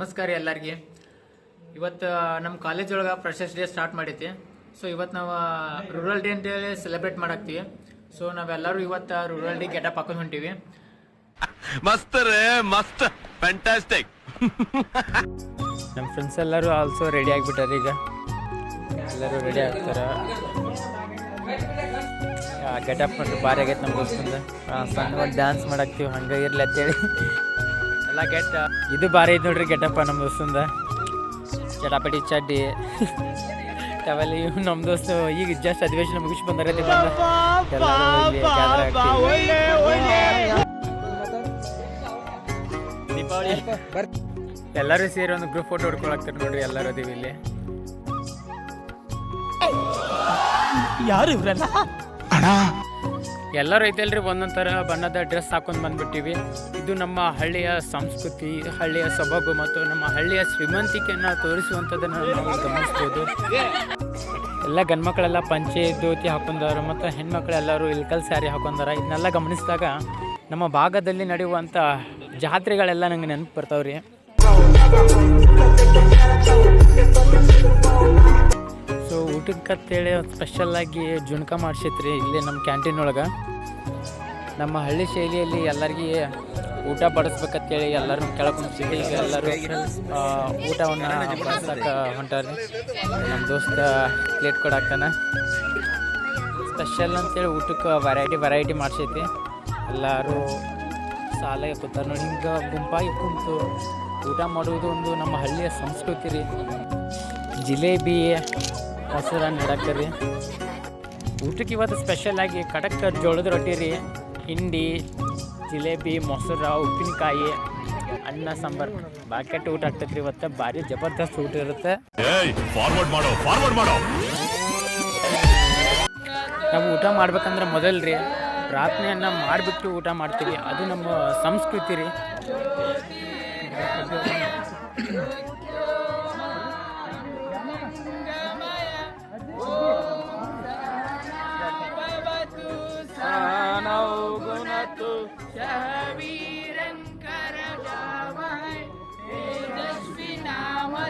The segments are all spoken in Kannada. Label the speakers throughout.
Speaker 1: ನಮಸ್ಕಾರ ಎಲ್ಲರಿಗೆ. ಇವತ್ತು ನಮ್ಮ ಕಾಲೇಜ್ ಒಳಗೆ ಫ್ರೆಶರ್ಸ್ ಡೇ ಸ್ಟಾರ್ಟ್ ಮಾಡೈತಿ. ಸೊ ಇವತ್ತು ನಾವು ರೂರಲ್ ಡೇ ಅಂತೇಳಿ ಸೆಲೆಬ್ರೇಟ್ ಮಾಡಾಕ್ತೀವಿ. ಸೊ ನಾವೆಲ್ಲರೂ ಇವತ್ತು ರೂರಲ್ ಡೇ ಗೆಟಪ್ ಹಾಕೊಂಡು ಹೊಂಟೀವಿ.
Speaker 2: ಮಸ್ತ್ ರೇ ಮಸ್ತ್. ಫ್ಯಾಂಟಾಸ್ಟಿಕ್
Speaker 3: ನಮ್ಮ ಫ್ರೆಂಡ್ಸ್ ಎಲ್ಲರೂ ಆಲ್ಸೋ ರೆಡಿ ಆಗಿಬಿಟ್ಟಾರೆ ಈಗ. ಎಲ್ಲರೂ ರೆಡಿ ಆಗ್ತಾರೆ. ಗೆಟಪ್ ನೋಡ್ರಿ ಭಾರಿ ಆಗೈತೆ ನಮ್ಮ ದೋಸ್ತಂದು ಸಣ್ಣ ಒಂದು ಡ್ಯಾನ್ಸ್ ಮಾಡಾಕ್ತೀವಿ ಹಂಗೆ ಇರ್ಲಿ ಅಂತೇಳಿ. ಎಲ್ಲ ಗೆಟ್ ಇದು ಭಾರಿ ಐತೆ ನೋಡ್ರಿ ಗೆಟಪ್ಪ ನಮ್ಮ ದೋಸ್ತಂದ. ಚಟಾಪಟಿ ಚಡ್ಡಿ. ಟವೆಲ್ ಇವ್ ನಮ್ಮ ದೋಸ್ತ ಈಗ ಜಸ್ಟ್ ಅಧಿವೇಶನ ಮುಗಿಸಿ ಬಂದಾರೈತಿ ಬಂದ. ಎಲ್ಲರೂ ಇಲ್ಲಿ gather ಆಗ್ತೀವಿ. ದೀಪಾವಳಿ. ಎಲ್ಲರೂ ಸೇರಿ ಒಂದು ಗ್ರೂಪ್ ಫೋಟೋ ಹೊಡ್ಕೊಳಕ್ತಾರೆ ನೋಡ್ರಿ ಎಲ್ಲರೂ ಅದೀವಿ ಇಲ್ಲಿ.
Speaker 4: ಯಾರು ಇವ್ರಲ್ಲ?
Speaker 3: ಎಲ್ಲರೂ ಐತಲ್ರಿ ಒಂದೊಂದು ಥರ ಬಣ್ಣದ ಡ್ರೆಸ್ ಹಾಕೊಂಡು ಬಂದ್ಬಿಟ್ಟಿವಿ. ಇದು ನಮ್ಮ ಹಳ್ಳಿಯ ಸಂಸ್ಕೃತಿ, ಹಳ್ಳಿಯ ಸೊಬಗು ಮತ್ತು ನಮ್ಮ ಹಳ್ಳಿಯ ಶ್ರೀಮಂತಿಕೆಯನ್ನು ತೋರಿಸುವಂಥದ್ದನ್ನು ನಾವು ಗಮನಿಸ್ಬೋದು. ಎಲ್ಲ ಗಂಡ್ಮಕ್ಳೆಲ್ಲ ಪಂಚೆ, ಧೋತಿ ಹಾಕೊಂಡಾರ ಮತ್ತು ಹೆಣ್ಮಕ್ಳೆಲ್ಲರೂ ಇಲ್ಕಲ್ ಸ್ಯಾರಿ ಹಾಕೊಂಡಾರ ಇದನ್ನೆಲ್ಲ ಗಮನಿಸಿದಾಗ ನಮ್ಮ ಭಾಗದಲ್ಲಿ ನಡೆಯುವಂಥ ಜಾತ್ರೆಗಳೆಲ್ಲ ನಂಗೆ ನೆನಪು ಬರ್ತಾವ್ರಿ. ಅಂತೇಳಿ ಸ್ಪೆಷಲ್ಲಾಗಿ ಜುಣ್ಕ ಮಾಡಿಸಿತ್ರಿ ಇಲ್ಲಿ ನಮ್ಮ ಕ್ಯಾಂಟೀನ್ ಒಳಗೆ. ನಮ್ಮ ಹಳ್ಳಿ ಶೈಲಿಯಲ್ಲಿ ಎಲ್ಲರಿಗೆ ಊಟ ಬಡಿಸ್ಬೇಕಂತೇಳಿ ಎಲ್ಲರೂ ಕೆಳಕೊಂಡ್ಸಿದ್ವಿ ಈಗ ಎಲ್ಲರೂ ಊಟವನ್ನು ಬಡಿಸಕ್ಕೆ ಹೊಂಟಾರ್ರಿ. ನಮ್ಮ ದೋಸ್ತ ಪ್ಲೇಟ್ ಕೊಡಾಕ್ತಾನೆ ಸ್ಪೆಷಲ್ ಅಂತೇಳಿ ಊಟಕ್ಕೆ ವೆರೈಟಿ ವೆರೈಟಿ ಮಾಡಿಸೈತಿ. ಎಲ್ಲರೂ ಸಾಲಾಗಿ ಕೂತಾರೆ ನೋಡಿ, ಹಿಂಗೆ ಗುಂಪಾಗಿ ಕುಂತು ಊಟ ಮಾಡುವುದು ಒಂದು ನಮ್ಮ ಹಳ್ಳಿಯ ಸಂಸ್ಕೃತಿ ರೀ. ಜಿಲೇಬಿ ಮೊಸರ ನೀಡಕ್ಕೆ ಊಟಕ್ಕೆ ಇವತ್ತು ಸ್ಪೆಷಲ್ ಆಗಿ ಖಡಕ್ ಜೋಳದ ರೊಟ್ಟಿ ರೀ. ಹಿಂಡಿ ಜಿಲೇಬಿ ಮೊಸರ ಉಪ್ಪಿನಕಾಯಿ ಅನ್ನ ಸಾಂಬಾರು. ಬಾಕೆಟ್ ಊಟ ಆಗ್ತೈತೆ ರೀ ಇವತ್ತು. ಭಾರಿ ಜಬರ್ದಸ್ತ್ ಊಟ ಇರುತ್ತೆ.
Speaker 2: ಫಾರ್ವರ್ಡ್ ಮಾಡೋ ಫಾರ್ವರ್ಡ್ ಮಾಡೋ.
Speaker 3: ನಾವು ಊಟ ಮಾಡ್ಬೇಕಂದ್ರೆ ಮೊದಲು ರೀ. ಪ್ರಾರ್ಥನೆಯನ್ನು ಮಾಡಿಬಿಟ್ಟು ಊಟ ಮಾಡ್ತೀವಿ. ಅದು ನಮ್ಮ ಸಂಸ್ಕೃತಿ ರೀ.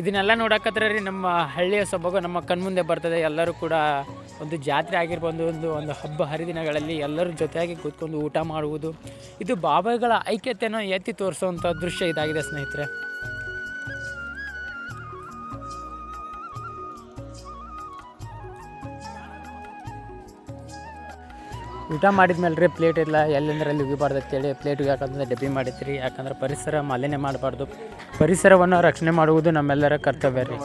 Speaker 3: ಇದನ್ನೆಲ್ಲ ನೋಡಕತ್ರ ರೀ ನಮ್ಮ ಹಳ್ಳಿಯ ಸೊಬಗು ನಮ್ಮ ಕಣ್ಮುಂದೆ ಬರ್ತದೆ. ಎಲ್ಲರೂ ಕೂಡ ಒಂದು ಜಾತ್ರೆ ಆಗಿರ್ಬೋದು, ಒಂದು ಒಂದು ಹಬ್ಬ ಹರಿದಿನಗಳಲ್ಲಿ ಎಲ್ಲರೂ ಜೊತೆಯಾಗಿ ಕೂತ್ಕೊಂಡು ಊಟ ಮಾಡುವುದು. ಇದು ಬಾಬಾಗಳ ಐಕ್ಯತೆಯನ್ನು ಎತ್ತಿ ತೋರಿಸುವಂಥ ದೃಶ್ಯ ಇದಾಗಿದೆ ಸ್ನೇಹಿತರೆ. ಊಟ ಮಾಡಿದ್ಮೇಲೆ ರೀ ಪ್ಲೇಟ್ ಇಲ್ಲ ಎಲ್ಲಿಂದ್ರೆ ಅಲ್ಲಿ ಉಗಿಬಾರ್ದು ಅಂತೇಳಿ ಪ್ಲೇಟ್ ಯಾಕಂದ್ರೆ ಡಬ್ಬಿ ಮಾಡಿತ್ರಿ. ಯಾಕಂದ್ರೆ ಪರಿಸರ ಮಾಲಿನ್ಯ ಮಾಡಬಾರ್ದು. ಪರಿಸರವನ್ನು ರಕ್ಷಣೆ ಮಾಡುವುದು ನಮ್ಮೆಲ್ಲರ ಕರ್ತವ್ಯ ರೀ.